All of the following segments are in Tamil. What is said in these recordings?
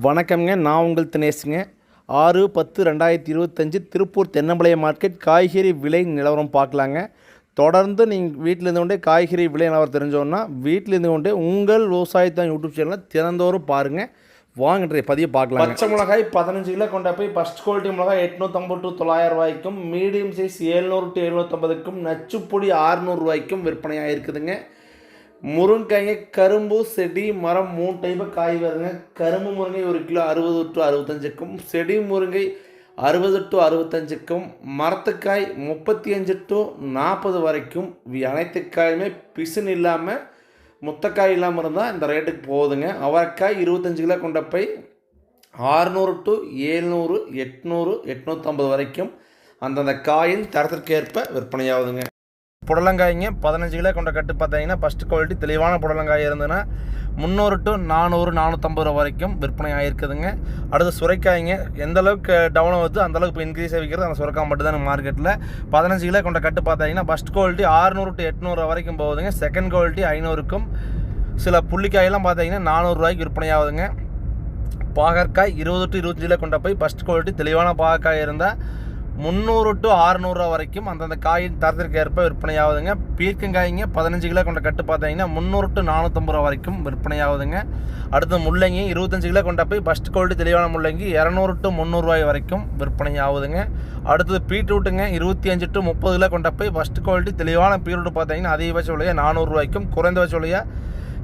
வணக்கம்ங்க. நான் உங்கள் தினேஷுங்க. ஆறு பத்து ரெண்டாயிரத்தி இருபத்தஞ்சி திருப்பூர் தென்னம்பாளையம் மார்க்கெட் காய்கறி விலை நிலவரம் பார்க்கலாங்க. தொடர்ந்து நீங்கள் வீட்டில் இருந்து கொண்டே காய்கறி விலை நிலவரம் தெரிஞ்சோன்னா வீட்டில் இருந்து கொண்டே உங்கள் விவசாயத்தான் யூடியூப் சேனலை திறந்தோறும் பாருங்கள் வாங்கன்ற பதிவு பார்க்கலாம் பச்சை மிளகாய் பதினஞ்சு கிலோ கொண்ட போய் ஃபஸ்ட் குவாலிட்டி மிளகாய் எட்நூற்றம்பது டு தொள்ளாயிரம் ரூபாய்க்கும் மீடியம் சைஸ் ஏழ்நூறு டு எழுநூற்றம்பதுக்கும் நச்சுப்பொடி ஆறுநூறுவாய்க்கும் விற்பனையாக இருக்குதுங்க முருங்கைக்காய்ங்க கரும்பு செடி மரம் மூணு டைப்பு காய் வருதுங்க. கரும்பு முருங்கை ஒரு கிலோ அறுபது டு அறுபத்தஞ்சுக்கும். செடி முருங்கை அறுபது டு அறுபத்தஞ்சுக்கும். மரத்துக்காய் முப்பத்தி அஞ்சு டு நாற்பது வரைக்கும். அனைத்து காயுமே பிசுன் இல்லாமல் முத்தக்காய் இல்லாமல் இருந்தால் இந்த ரேட்டுக்கு போகுதுங்க. அவரைக்காய் இருபத்தஞ்சு கிலோ கொண்ட போய் ஆறுநூறு டு ஏழ்நூறு எட்நூறு எட்நூற்றம்பது வரைக்கும் அந்தந்த காயின் தரத்திற்கேற்ப விற்பனையாகுதுங்க. புடலங்காய்ங்க பதினஞ்சு கிலோ கொண்ட கட்டு பார்த்தீங்கன்னா ஃபஸ்ட்டு குவாலிட்டி தெளிவான புடலங்காய் இருந்ததுன்னா முந்நூறு டு நானூறு நானூற்றம்பது ரூபா வரைக்கும் விற்பனை ஆகிருக்குதுங்க அடுத்து சுரைக்காய்ங்க எந்த அளவுக்கு டவுன் ஆகுது அந்த அளவுக்கு இப்போ இன்க்ரீஸ் ஆகிக்கிறது அந்த சுரக்காய் மட்டும் தான் மார்க்கெட்டில் பதினஞ்சு கிலோ கொண்ட கட்டு பார்த்தீங்கன்னா ஃபஸ்ட் குவாலிட்டி ஆறுநூறு டு எட்நூறு வரைக்கும் போகுதுங்க. செகண்ட் குவாலிட்டி ஐநூறுக்கும். சில புள்ளிக்காயெல்லாம் பார்த்தீங்கன்னா நானூறுரூவாய்க்கு விற்பனை ஆகுதுங்க. பாகற்காய் இருபது டு இருபத்தஞ்சில் கொண்ட போய் ஃபஸ்ட் குவாலிட்டி தெளிவான பாகற்காய் இருந்தால் முந்நூறு டு ஆறுநூறுவா வரைக்கும் அந்தந்த காயின் தரத்திற்கு ஏற்ப விற்பனை ஆகுதுங்க பீர்க்கங்காய்ங்க பதினஞ்சு கிலோ கொண்ட கட்டு பார்த்தீங்கன்னா முந்நூறு டு நானூற்றம்பது ரூபா வரைக்கும் விற்பனை ஆகுதுங்க அடுத்து முள்ளங்கி இருபத்தஞ்சு கிலோ கொண்ட போய் ஃபஸ்ட் குவாலிட்டி தெளிவான முள்ளங்கி இரநூறு டு முந்நூறுரூவாய் வரைக்கும் விற்பனை ஆகுதுங்க அடுத்தது பீட்ரூட்டுங்க இருபத்தி அஞ்சு டு முப்பது கிலோ கொண்ட போய் ஃபஸ்ட் குவாலிட்டி தெளிவான பீட்ரூட் பார்த்தீங்கன்னா அதிகபட்ச விலையாக நானூறுரூவாய்க்கும் குறைந்தபட்ச விலையாக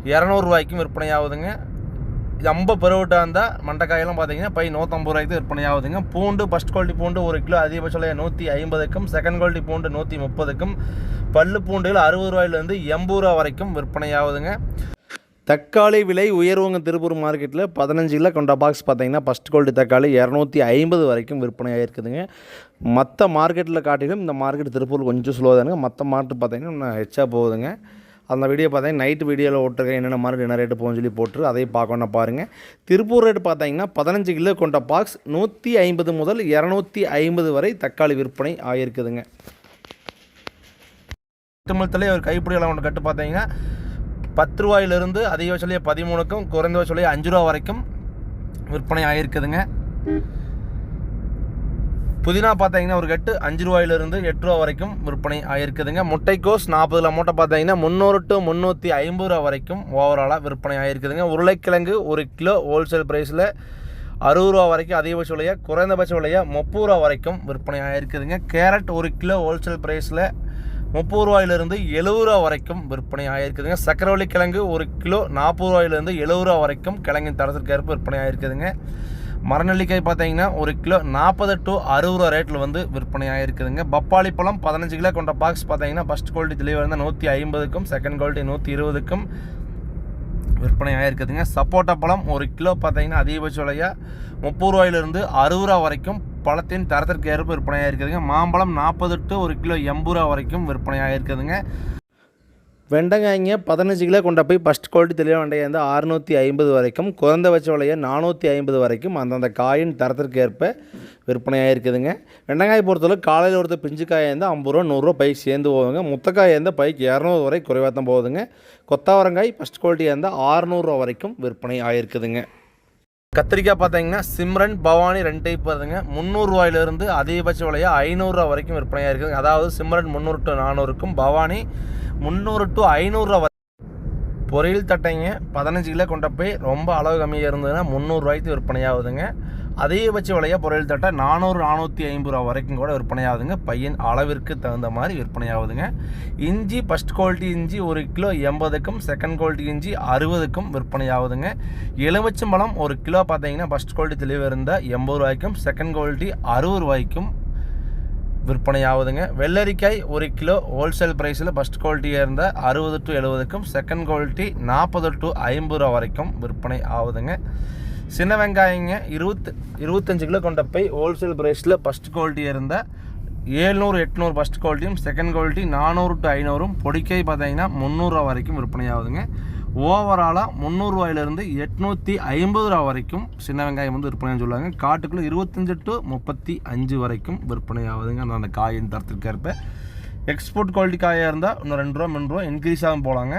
இரநூறுவாய்க்கும் விற்பனை ஆகுதுங்க ரொம்ப பெருவிட்டாக இருந்தால் மண்டைக்காயெல்லாம் பார்த்தீங்கன்னா பை நூற்றம்பது ரூபாய்க்கு விற்பனை ஆகுதுங்க. பூண்டு ஃபஸ்ட் குவாலிட்டி பூண்டு ஒரு கிலோ அதிகபட்ச விலை நூற்றி ஐம்பதுக்கும் செகண்ட் குவாலிட்டி பூண்டு நூற்றி முப்பதுக்கும் பல்லு பூண்டுகள் அறுபது ரூபாயிலேருந்து எண்பது ரூபா வரைக்கும் விற்பனை ஆகுதுங்க. தக்காளி விலை உயர்வுங்க திருப்பூர் மார்க்கெட்டில் பதினஞ்சு கிலோ கொண்ட பாக்ஸ் பார்த்தீங்கன்னா ஃபஸ்ட் குவாலிட்டி தக்காளி இரநூத்தி ஐம்பது வரைக்கும் விற்பனை ஆகிருக்குதுங்க மற்ற மார்க்கெட்டில் காட்டிலும் இந்த மார்க்கெட் திருப்பூர் கொஞ்சம் ஸ்லோ தானுங்க. மற்ற மார்க்கெட் பார்த்தீங்கன்னா இன்னும் ஹெச்சாக போகுதுங்க. அந்த வீடியோ பார்த்தீங்கன்னா நைட் வீடியோவில் ஓட்டிருக்கேன் என்னென்ன மாதிரி என்ன ரேட்டு போகணும்னு சொல்லி போட்டு அதையும் பார்க்கணும் பாருங்கள் திருப்பூர் ரேட்டு பார்த்தீங்கன்னா பதினஞ்சு கிலோ கொண்ட பாக்ஸ் நூற்றி ஐம்பது முதல் இரநூத்தி ஐம்பது வரை தக்காளி விற்பனை ஆகியிருக்குதுங்க தமிழத்தில் ஒரு கைப்பிடி ஒன்று கட்டு பார்த்தீங்கன்னா பத்து ரூபாயிலிருந்து அதிகபட்ச விலையை பதிமூணுக்கும் குறைந்த விலையை அஞ்சு ரூபா வரைக்கும் விற்பனை ஆகியிருக்குதுங்க புதினா பார்த்தீங்கன்னா ஒரு கட்டு அஞ்சு ரூபாயிலிருந்து எட்டு ரூபா வரைக்கும் விற்பனை ஆகிருக்குதுங்க முட்டைக்கோஸ் நாற்பதுல மூட்டை பார்த்தீங்கன்னா முந்நூறு டு முந்நூற்றி ஐம்பது ரூபா வரைக்கும் ஓவராலாக விற்பனை ஆகிருக்குதுங்க உருளைக்கிழங்கு ஒரு கிலோ ஹோல்சேல் ப்ரைஸில் அறுபது ரூபா வரைக்கும் அதிகபட்ச விலையை குறைந்தபட்ச விலையை முப்பது ரூபா வரைக்கும் விற்பனை ஆகிருக்குதுங்க கேரட் ஒரு கிலோ ஹோல்சேல் ப்ரைஸில் முப்பது ரூபாயிலிருந்து எழுபது ரூபா வரைக்கும் விற்பனை ஆகிருக்குதுங்க சக்கரவள்ளி கிழங்கு ஒரு கிலோ நாற்பது ரூபாயிலிருந்து எழுபது ரூபா வரைக்கும் கிழங்கின் தரத்திற்கேற்ப விற்பனை ஆகிருக்குதுங்க மரநெல்லிக்காய் பார்த்தீங்கன்னா ஒரு கிலோ நாற்பது டு அறுபது ரூபா ரேட்டில் வந்து விற்பனையாக இருக்குதுங்க பப்பாளி பழம் பதினஞ்சு கிலோ கொண்ட பாக்ஸ் பார்த்தீங்கன்னா ஃபஸ்ட் குவாலிட்டி தெளிவாக இருந்தால் நூற்றி ஐம்பதுக்கும் செகண்ட் குவாலிட்டி நூற்றி இருபதுக்கும் விற்பனையாக இருக்குதுங்க சப்போட்டா பழம் ஒரு கிலோ பார்த்தீங்கன்னா அதிகபட்ச விலையாக முப்பது ரூபாயிலிருந்து அறுபது ரூபா வரைக்கும் பழத்தின் தரத்திற்கு ஏற்ப விற்பனையாக இருக்குதுங்க மாம்பழம் நாற்பது டு ஒரு கிலோ எண்பது ரூபா வரைக்கும் விற்பனை ஆகிருக்குதுங்க வெண்டைக்காய்ங்க பதினஞ்சு கிலோ கொண்ட போய் ஃபஸ்ட் குவாலிட்டி தெளிவாக வெண்டைக்காய் வந்து அறுநூற்றி ஐம்பது வரைக்கும் குறைந்தபட்ச விலையை நானூற்றி ஐம்பது வரைக்கும் அந்தந்த காயின் தரத்திற்கு ஏற்ப விற்பனையாக இருக்குதுங்க. வெண்டைக்காய் பொறுத்தளவு காலையில் ஒருத்தர் பிஞ்சு காய் இருந்தால் ஐம்பது ரூபா நூறுரூவா பைக் சேர்ந்து போகுதுங்க. முத்தக்காய் இருந்தால் பைக் இரநூறு வரை குறைவாக தான் போகுதுங்க. கொத்தாவரங்காய் ஃபஸ்ட் குவாலிட்டியாக இருந்தால் ஆறுநூறுவா வரைக்கும் விற்பனை ஆகிருக்குதுங்க கத்திரிக்காய் பார்த்தீங்கன்னா சிம்ரன் பவானி ரெண்டு டைப் வருதுங்க முந்நூறுரூவாயிலிருந்து அதிகபட்ச விலையாக ஐநூறுரூவா வரைக்கும் விற்பனையாக இருக்குதுங்க அதாவது சிம்ரன் முந்நூறு டு நானூறுக்கும் பவானி முந்நூறு டு ஐநூறுரூவா வரை பொரியல் தட்டைங்க பதினஞ்சு கிலோ கொண்ட போய் ரொம்ப அளவு கம்மியாக இருந்ததுன்னா முந்நூறுரூவாய்க்கு விற்பனையாகுதுங்க. அதிகபட்ச விலையாக பொரியல் தட்டை நானூறு நானூற்றி ஐம்பது ரூபா வரைக்கும் கூட விற்பனையாகுதுங்க. பையன் அளவிற்கு தகுந்த மாதிரி விற்பனையாகுதுங்க. இஞ்சி ஃபஸ்ட் குவாலிட்டி இஞ்சி ஒரு கிலோ எண்பதுக்கும் செகண்ட் குவாலிட்டி இஞ்சி அறுபதுக்கும் விற்பனையாகுதுங்க. எலுமிச்சம்பழம் ஒரு கிலோ பார்த்தீங்கன்னா ஃபஸ்ட் குவாலிட்டி தெளிவு இருந்தால் எண்பது ரூபாய்க்கும் செகண்ட் குவாலிட்டி அறுபது ரூபாய்க்கும் விற்பனை ஆகுதுங்க வெள்ளரிக்காய் ஒரு கிலோ ஹோல்சேல் ப்ரைஸில் ஃபஸ்ட் குவாலிட்டியாக இருந்தால் அறுபது டு எழுபதுக்கும் செகண்ட் குவாலிட்டி நாற்பது டு ஐம்பது ரூபா வரைக்கும் விற்பனை ஆகுதுங்க. சின்ன வெங்காயங்க இருபத்து இருபத்தஞ்சு கிலோ கொண்ட போய் ஹோல்சேல் ப்ரைஸில் ஃபஸ்ட் குவாலிட்டியாக இருந்தால் ஏழ்நூறு எட்நூறு ஃபஸ்ட் குவாலிட்டியும் செகண்ட் குவாலிட்டி நானூறு டு ஐநூறும் பொடிக்காய் பார்த்தீங்கன்னா முந்நூறுரூவா வரைக்கும் விற்பனை ஆகுதுங்க ஓவராலாக முந்நூறுரூவாயிலிருந்து எட்நூற்றி ஐம்பது ரூபா வரைக்கும் சின்ன வெங்காயம் வந்து விற்பனைன்னு சொல்லுவாங்க காட்டுக்குள்ளே இருபத்தஞ்சு டு முப்பத்தி அஞ்சு வரைக்கும் விற்பனை ஆகுதுங்க அந்த அந்த காயின் தரத்திற்கேற்ப எக்ஸ்போர்ட் குவாலிட்டி காயாக இருந்தால் இன்னும் ரெண்டு ரூபா மூணு ரூபா இன்க்ரீஸ் ஆகும் போகலாங்க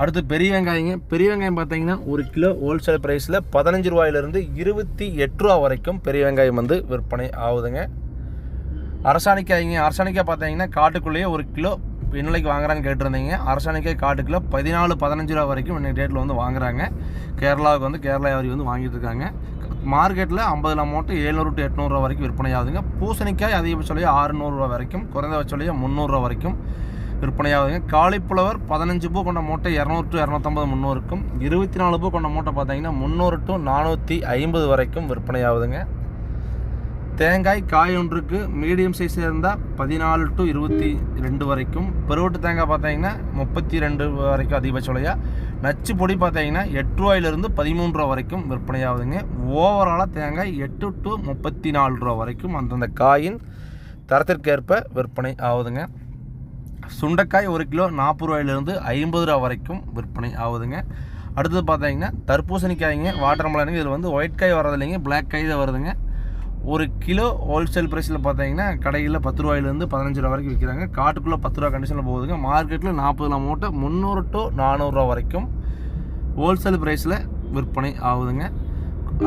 அடுத்து பெரிய வெங்காயங்க. பெரிய வெங்காயம் பார்த்தீங்கன்னா ஒரு கிலோ ஹோல்சேல் ப்ரைஸில் பதினஞ்சு ரூபாயிலிருந்து இருபத்தி எட்டு ரூபா வரைக்கும் பெரிய வெங்காயம் வந்து விற்பனை ஆகுதுங்க. அரசாணிக்காய்ங்க. அரசாணிக்காய் பார்த்தீங்கன்னா காட்டுக்குள்ளேயே ஒரு கிலோ என்னைக்கு வாங்குறான்னு கேட்டிருந்தீங்க. அரசாணிக்காய் காட்டு கிலோ பதினாலு பதினஞ்சு ரூபா வரைக்கும் இன்றைக்கி டேட்டில் வந்து வாங்குறாங்க. கேரளாவுக்கு வந்து கேரளா வியாபாரி வந்து வாங்கிட்டு இருக்காங்க. மார்க்கெட்டில் ஐம்பதுல மூட்டை ஏழ்நூறு டு எட்நூறுரூவா வரைக்கும் விற்பனை ஆகுதுங்க. பூசணிக்காய் அதிகபட்ச விலையை ஆறுநூறுரூவா வரைக்கும் குறைந்தபட்ச விலையை முந்நூறுரூவா வரைக்கும் விற்பனையாகுதுங்க காலிப்புலவர் பதினஞ்சு பூ கொண்ட மூட்டை இரநூறு டு இரநூத்தம்பது முந்நூறுக்கும் இருபத்தி நாலு பூ கொண்ட மூட்டை பார்த்தீங்கன்னா முந்நூறு டு நானூற்றி ஐம்பது வரைக்கும் விற்பனையாகுதுங்க தேங்காய் காய் ஒன்றுக்கு மீடியம் சைஸ் இருந்தால் பதினாலு டு இருபத்தி ரெண்டு வரைக்கும். பெருவட்டு தேங்காய் பார்த்தீங்கன்னா முப்பத்தி ரெண்டு வரைக்கும் அதிகபட்ச விலையாக நச்சு பொடி பார்த்தீங்கன்னா எட்டு ரூபாயிலிருந்து பதிமூன்று ரூபா வரைக்கும் விற்பனையாகுதுங்க. ஓவராலாக தேங்காய் எட்டு டு முப்பத்தி நாலு ரூபா வரைக்கும் அந்தந்த காயின் தரத்திற்கேற்ப விற்பனை ஆகுதுங்க. சுண்டைக்காய் ஒரு கிலோ நாற்பது ரூபாயிலிருந்து ஐம்பது ரூபா வரைக்கும் விற்பனை ஆகுதுங்க. அடுத்தது பார்த்தீங்கன்னா தர்பூசணிக்காய்ங்க வாட்டர் மலனுங்க இதில் வந்து ஒயிட் காய் வர்றது இல்லைங்க பிளாக் காய் தான் வருதுங்க. ஒரு கிலோ ஹோல்சேல் ப்ரைஸில் பார்த்தீங்கன்னா கடையில் பத்து ரூபாயிலேருந்து பதினஞ்சு ரூபா வரைக்கும் விற்கிறாங்க. காட்டுக்குள்ளே பத்து ரூபா கண்டிஷனில் போகுதுங்க. மார்க்கெட்டில் நாற்பது மூட்டை முந்நூறு டு நானூறுரூவா வரைக்கும் ஹோல்சேல் ப்ரைஸில் விற்பனை ஆகுதுங்க.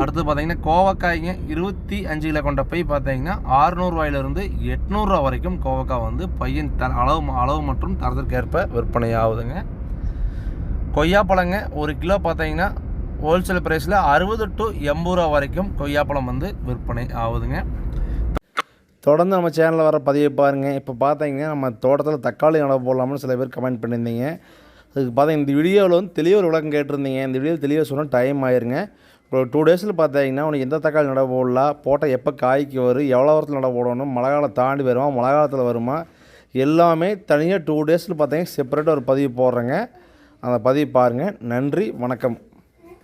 அடுத்து பார்த்தீங்கன்னா கோவக்காய்ங்க இருபத்தி அஞ்சு கிலோ கொண்ட பை பார்த்தீங்கன்னா ஆறுநூறுவாயிலிருந்து எட்நூறுரூவா வரைக்கும் கோவக்காய் வந்து பையன் த அளவு அளவு மற்றும் தரத்திற்கேற்ப விற்பனை ஆகுதுங்க. கொய்யாப்பழங்க ஒரு கிலோ பார்த்தீங்கன்னா ஹோல்சேல் ப்ரைஸில் அறுபது டு எண்பது ரூபா வரைக்கும் கொய்யாப்பழம் வந்து விற்பனை ஆகுதுங்க. தொடர்ந்து நம்ம சேனலில் வர பதிவை பாருங்கள் இப்போ பார்த்தீங்கன்னா நம்ம தோட்டத்தில் தக்காளி நடவு போடலாம்னு சில பேர் கமெண்ட் பண்ணியிருந்தீங்க. அதுக்கு பார்த்தீங்க இந்த வீடியோவில் வந்து தெளிவாக ஒரு விளக்கம் கேட்டிருந்தீங்க. இந்த வீடியோ தெளிவாக சொன்னால் டைம் ஆயிருங்க. இப்போ டூ டேஸில் பார்த்தீங்கன்னா உனக்கு எந்த தக்காளி நடவு போடலாம் போட்டால் எப்போ காய்க்கு வரும் எவ்வளோ வாரத்தில் நடவு போடணும்? மழை காலம் தாண்டி வருமா? மழை காலத்தில் வருமா? எல்லாமே தனியாக டூ டேஸில் பார்த்தீங்கன்னா செப்பரேட்டாக ஒரு பதிவு போடுறேங்க. அந்த பதிவு பாருங்கள் நன்றி வணக்கம்.